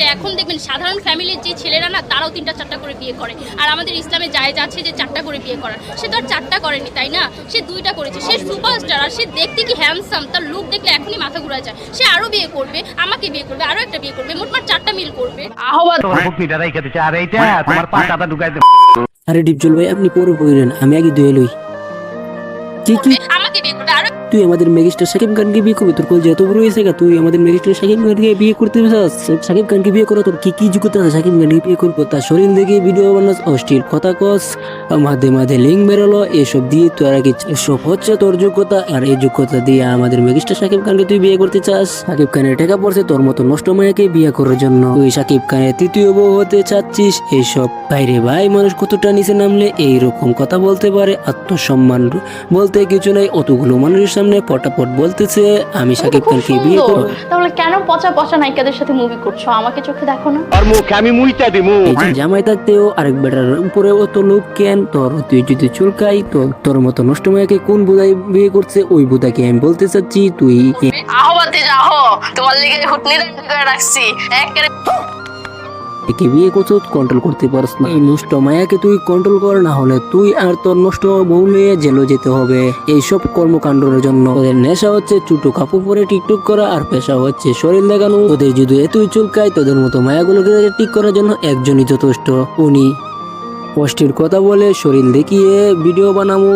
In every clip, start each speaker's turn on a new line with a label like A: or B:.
A: হচ্ছে এখন দেখবেন সাধারণ ফ্যামিলির যে ছেলেরা না তারাও তিনটা চারটা করে বিয়ে করে। আর আমাদের ইসলামে যায় যাচ্ছে যে চারটা করে বিয়ে করার। সে তো আর চারটা করেনি তাই না? সে দুইটা করেছে। সে সুপারস্টার আর সে দেখতে কি হ্যান্ডসাম তার লুক দেখলে এখনই মাথা ঘুরা যায়। সে আরও বিয়ে করবে আমাকে বিয়ে করবে আরও একটা বিয়ে করবে মোটমাট চারটা মিল করবে।
B: আহ্বান।
C: তোমার পাটাটা ঢুকাই
D: আরে ডিপজল ভাই আপনি পরে পড়লেন আমি আগে ধুয়ে লই। কি কি?
A: আমাকে বিয়ে করবে আরও
D: তুই আমাদের মেগিস্টার সাকিব খানকে বিয়ে করবি? তোর কল এত বড় হয়েছে তুই আমাদের মেগিস্টার সাকিব খানকে বিয়ে করতে চাস? সাকিব খানকে বিয়ে করো তোর কি কি যোগ্যতা আছে সাকিব খানকে বিয়ে করব? তার শরীর দেখে ভিডিও বানাস অশ্লীল কথা কস, মাঝে মাঝে লিঙ্ক বেরোলো, এসব দিয়ে তুই আর কি এসব হচ্ছে তোর যোগ্যতা, আর এই যোগ্যতা দিয়ে আমাদের মেগিস্টার সাকিব খানকে তুই বিয়ে করতে চাস। সাকিব খানের টাকা পড়ছে তোর মতো নষ্ট মায়াকে বিয়ে করার জন্য। তুই সাকিব খানের তৃতীয় বউ হতে চাচ্ছিস এইসব বাইরে ভাই মানুষ কতটা নিচে নামলে এইরকম কথা বলতে পারে? আত্মসম্মান বলতে কিছু নাই, অতগুলো মানুষের সামনে পটাপট বলতেছে আমি সাকিব খানকে বিয়ে। করব।
B: তাহলে কেন পচা পচা নায়িকাদের সাথে মুভি করছ? আমাকে চোখে দেখো না।
C: আর মুখে আমি মুইটা দিমু।
D: এই জামাই থাকতেও আরেক বেটার উপরে অত লোক কেন? তোর তুই যদি চুলকাই তোর তোর মতো নষ্ট মায়াকে কোন বুধাই বিয়ে করছে? ওই বুধাকে আমি বলতে চাচ্ছি তুই
B: আহ্বাতে যাও। তোমার লিগে হুটনি রাখছি। একেবারে
D: একে বিয়ে করছ কন্ট্রোল করতে পারস না। এই নষ্ট মায়াকে তুই কন্ট্রোল কর, না হলে তুই আর তোর নষ্ট বউ নিয়ে জেলে যেতে হবে। এইসব কর্মকাণ্ডের জন্য ওদের নেশা হচ্ছে চুটো কাপড় পরে টিকটক করা আর পেশা হচ্ছে শরীর দেখানো। ওদের যদি এতই চুলকায়, তোদের মতো মায়াগুলোকে ঠিক করার জন্য একজনই যথেষ্ট। উনি পোস্টের কথা বলে শরীর দেখিয়ে ভিডিও বানাবো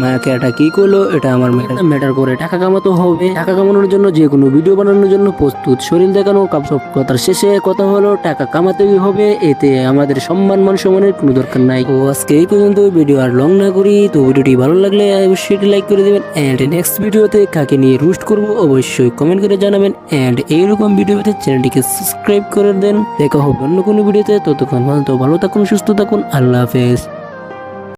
D: মায়াকে এটা কি করল? এটা আমার ম্যাটার করে টাকা কামাতে হবে। টাকা কামানোর জন্য যে কোনো ভিডিও বানানোর জন্য প্রস্তুত শরীর দেখানো সব কথার শেষে কথা হলো, টাকা কামাতেই হবে। এতে আমাদের সম্মান মান সম্মানের কোনো দরকার নাই। তো আজকে এই পর্যন্ত ভিডিও আর লং না করি। তো ভিডিওটি ভালো লাগলে অবশ্যই লাইক করে দেবেন। অ্যান্ড নেক্সট ভিডিওতে কাকে নিয়ে রুস্ট করব অবশ্যই কমেন্ট করে জানাবেন। অ্যান্ড এইরকম ভিডিও পেতে চ্যানেলটিকে সাবস্ক্রাইব করে দেন। দেখা হবে অন্য কোনো ভিডিওতে। ততক্ষণ ভালো থাকুন, সুস্থ থাকুন। আল্লাহ হাফেজ